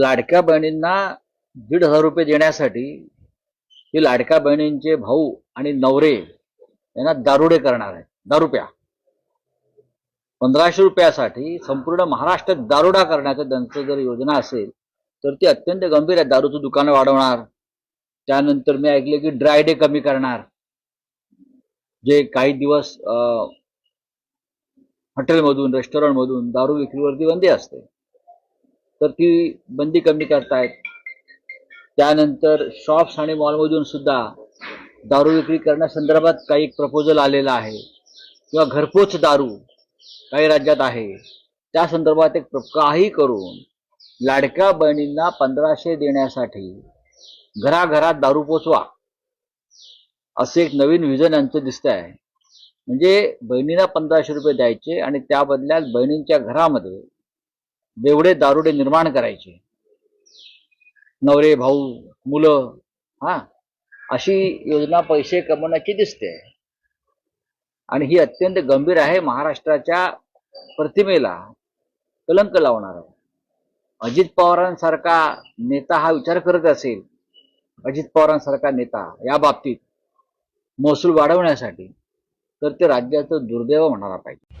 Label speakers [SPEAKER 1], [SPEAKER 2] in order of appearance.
[SPEAKER 1] लाडक्या बहिणींना दीड हजार रुपये देण्यासाठी ही लाडक्या बहिणींचे भाऊ आणि नवरे यांना दारुडे करणार आहे दारुप्या. पंधराशे रुपयासाठी संपूर्ण महाराष्ट्रात दारुडा करण्याचं त्यांचं जर योजना असेल तर ती अत्यंत गंभीर आहे. दारूचं दुकानं वाढवणार. त्यानंतर मी ऐकले की ड्राय डे कमी करणार. जे काही दिवस हॉटेलमधून रेस्टॉरंटमधून दारू विक्रीवरती बंदी असते. तर ती बंदी कमी करतायत. त्यानंतर शॉप्स आणि मॉलमधून सुद्धा दारू विक्री करण्यासंदर्भात काही एक प्रपोजल आलेला आहे. किंवा घरपोच दारू काही राज्यात आहे. त्या संदर्भात एक काही करून लाडक्या बहिणींना पंधराशे देण्यासाठी घराघरात दारू पोचवा. असे एक नवीन विजन यांचं दिसत आहे म्हणजे बहिणींना पंधराशे रुपये द्यायचे आणि त्या बदल्यात बहिणींच्या घरामध्ये बेवडे दारुडे निर्माण करायचे. नवरे भाऊ मुलं हा अशी योजना पैसे कमवण्याची दिसते? आणि ही अत्यंत गंभीर आहे. महाराष्ट्राच्या प्रतिमेला कलंक लावणार. आहे अजित पवारांसारखा नेता हा विचार करत असेल अजित पवारांसारखा नेता या बाबतीत महसूल वाढवण्यासाठी तर ते राज्याचं दुर्दैव म्हणायला पाहिजे.